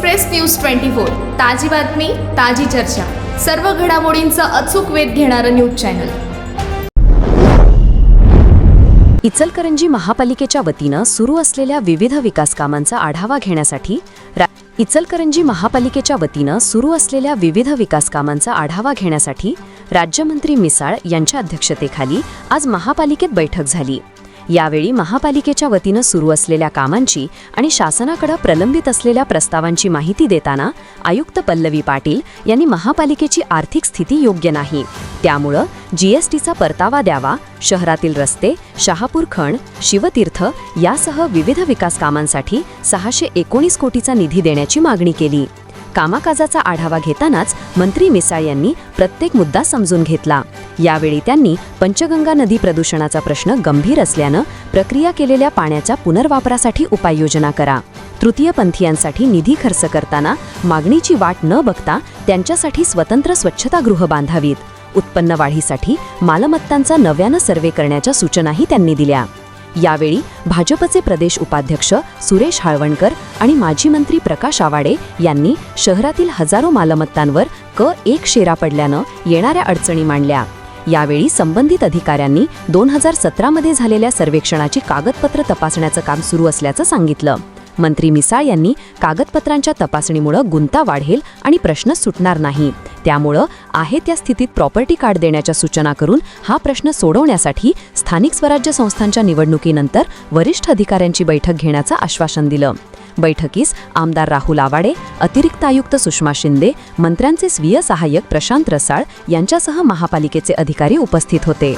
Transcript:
Express news twenty four ताजी बातमी ताजी चर्चा. सर्व घडामोडींचा अचूक वेध घेणारं न्यूज चॅनल. इचलकरंजी महापालिकेच्या वतीनं सुरू असलेल्या विविध विकास कामांचा आढावा घेण्यासाठी रा- इचलकरंजी महापालिकेच्या वतीनं सुरू असलेल्या विविध विकास कामांचा आढावा घेण्यासाठी राज्यमंत्री मिसाळ यांच्या अध्यक्षतेखाली आज महापालिकेत बैठक झाली. यावेळी महापालिकेच्या वतीनं सुरू असलेल्या कामांची आणि शासनाकडे प्रलंबित असलेल्या प्रस्तावांची माहिती देताना आयुक्त पल्लवी पाटील यांनी महापालिकेची आर्थिक स्थिती योग्य नाही. त्यामुळं जीएसटीचा परतावा द्यावा शहरातील रस्ते शहापूर खण शिवतीर्थ यासह विविध विकास कामांसाठी सहाशे एकोणीस कोटीचा निधी देण्याची मागणी केली. कामाकाजाचा आढावा घेतानाच मंत्री मिसाळ यांनी प्रत्येक मुद्दा समजून घेतला. यावेळी त्यांनी पंचगंगा नदी प्रदूषणाचा प्रश्न गंभीर असल्यानं प्रक्रिया केलेल्या पाण्याच्या पुनर्वापरासाठी उपाययोजना करा. तृतीयपंथीयांसाठी निधी खर्च करताना मागणीची वाट न बघता त्यांच्यासाठी स्वतंत्र स्वच्छतागृह बांधावीत. उत्पन्न वाढीसाठी मालमत्तांचा नव्यानं सर्वे करण्याच्या सूचनाही त्यांनी दिल्या. यावेळी भाजपचे प्रदेश उपाध्यक्ष सुरेश हाळवणकर आणि माजी मंत्री प्रकाश आवाडे यांनी शहरातील हजारो मालमत्तांवर क एक शेरा पडल्यानं येणाऱ्या अडचणी मांडल्या. यावेळी संबंधित अधिकाऱ्यांनी दोन हजार सतरामध्ये झालेल्या सर्वेक्षणाची कागदपत्र तपासण्याचं काम सुरू असल्याचं सांगितलं. मंत्री मिसाळ यांनी कागदपत्रांच्या तपासणीमुळं गुंता वाढेल आणि प्रश्न सुटणार नाही. त्यामुळं आहे त्या स्थितीत प्रॉपर्टी कार्ड देण्याच्या सूचना करून हा प्रश्न सोडवण्यासाठी स्थानिक स्वराज्य संस्थांच्या निवडणुकीनंतर वरिष्ठ अधिकाऱ्यांची बैठक घेण्याचं आश्वासन दिलं. बैठकीस आमदार राहुल आवाडे अतिरिक्त आयुक्त सुषमा शिंदे मंत्र्यांचे स्वीय सहाय्यक प्रशांत रसाळ यांच्यासह महापालिकेचे अधिकारी उपस्थित होते.